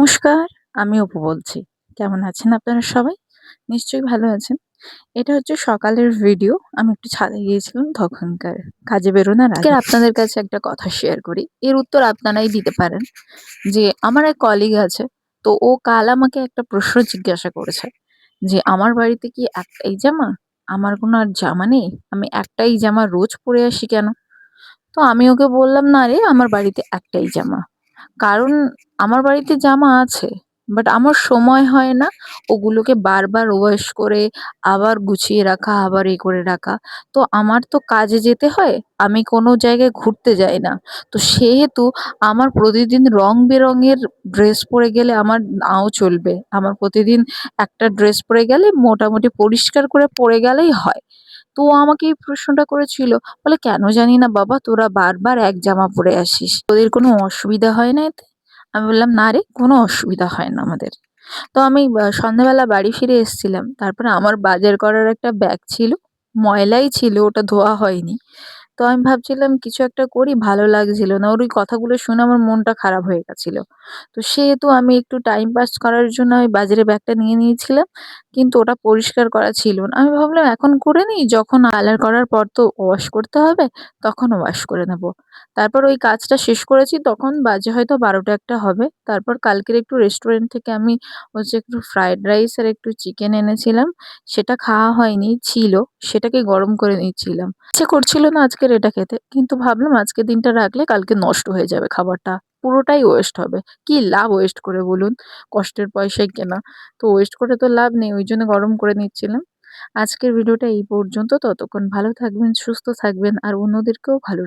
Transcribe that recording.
নমস্কার, আমি অপু বলছি। কেমন আছেন আপনারা সবাই? নিশ্চয়ই ভালো আছেন। এটা হচ্ছে সকালের ভিডিও আমি একটু ছাদে গিয়েছিলাম, তখনকার কাজে বেরোনোর আগে। আপনাদের কাছে একটা কথা শেয়ার করি। এর উত্তর আপনারাই দিতে পারেন। যে, আমার এক কলিগ আছে, তো ও কাল আমাকে একটা প্রশ্ন জিজ্ঞাসা করেছে। যে, আমার বাড়িতে কি একটাই জামা? আমার কোনো আর জামা নেই? আমি একটাই জামা রোজ পরে আসি কেন? তো আমি ওকে বললাম, না রে, আমার বাড়িতে একটাই জামা। কারণ আমার বাড়িতে জামা আছে বাট আমার সময় হয় না ওগুলোকে বারবার ওয়াশ করে, আবার গুছিয়ে রাখা, আবার এ করে রাখা। তো আমার তো কাজে যেতে হয়, আমি কোনো জায়গায় ঘুরতে যাই না। তো সেহেতু আমার প্রতিদিন রং বেরঙের ড্রেস পরে গেলে আমার নাও চলবে। আমার প্রতিদিন একটা ড্রেস পরে গেলে মোটামুটি পরিষ্কার করে পরে গেলেই হয়। তো ও আমাকে এই প্রশ্নটা করেছিল, বলে, কেন জানি না বাবা, তোরা বারবার এক জামা পরে আসিস। তোদের কোনো অসুবিধা হয় না এতে? আমি বললাম, না রে, কোনো অসুবিধা হয় না আমাদের। তো আমি সন্ধ্যাবেলা বাড়ি ফিরে এসেছিলাম। তারপরে আমার বাজার করার একটা ব্যাগ ছিল, ময়লাই ছিল, ওটা ধোয়া হয়নি। তো আমি ভাবছিলাম কিছু একটা করি, ভালো লাগছিল না। ওর ওই কথাগুলো শুনে আমার মনটা খারাপ হয়ে গেছিল। তো সেহেতু আমি একটু টাইম পাস করার জন্য আমি বাজারে ব্যাগটা নিয়ে নিয়েছিলাম, কিন্তু ওটা পরিষ্কার করা ছিল না। আমি ভাবলাম, এখন করে নিই, যখন কালার করার পর তো ওয়াশ করতে হবে, তখন ওয়াশ করে নেব। তারপর ওই কাজটা শেষ করেছি, তখন বাজে হয়তো বারোটা একটা হবে। তারপর কালকের একটু রেস্টুরেন্ট থেকে আমি হচ্ছে একটু ফ্রায়েড রাইস আর একটু চিকেন এনেছিলাম, সেটা খাওয়া হয়নি, ছিল, সেটাকে গরম করে নিচ্ছিলাম। ইচ্ছে করছিল না আজকের এটা খেতে। কিন্তু ভাবলাম আজকে দিনটা রাখলে কালকে নষ্ট হয়ে যাবে খাবারটা। পুরোটাই ওয়েস্ট হবে। কি লাভ ওয়েস্ট করে বলুন? কষ্টের পয়সায় কেনা। তো ওয়েস্ট করে তো লাভ নেই, ওই জন্য গরম করে নিচ্ছিলাম। আজকের ভিডিওটা এই পর্যন্ত। ততক্ষণ ভালো থাকবেন, সুস্থ থাকবেন, আর অন্যদেরকেও ভালো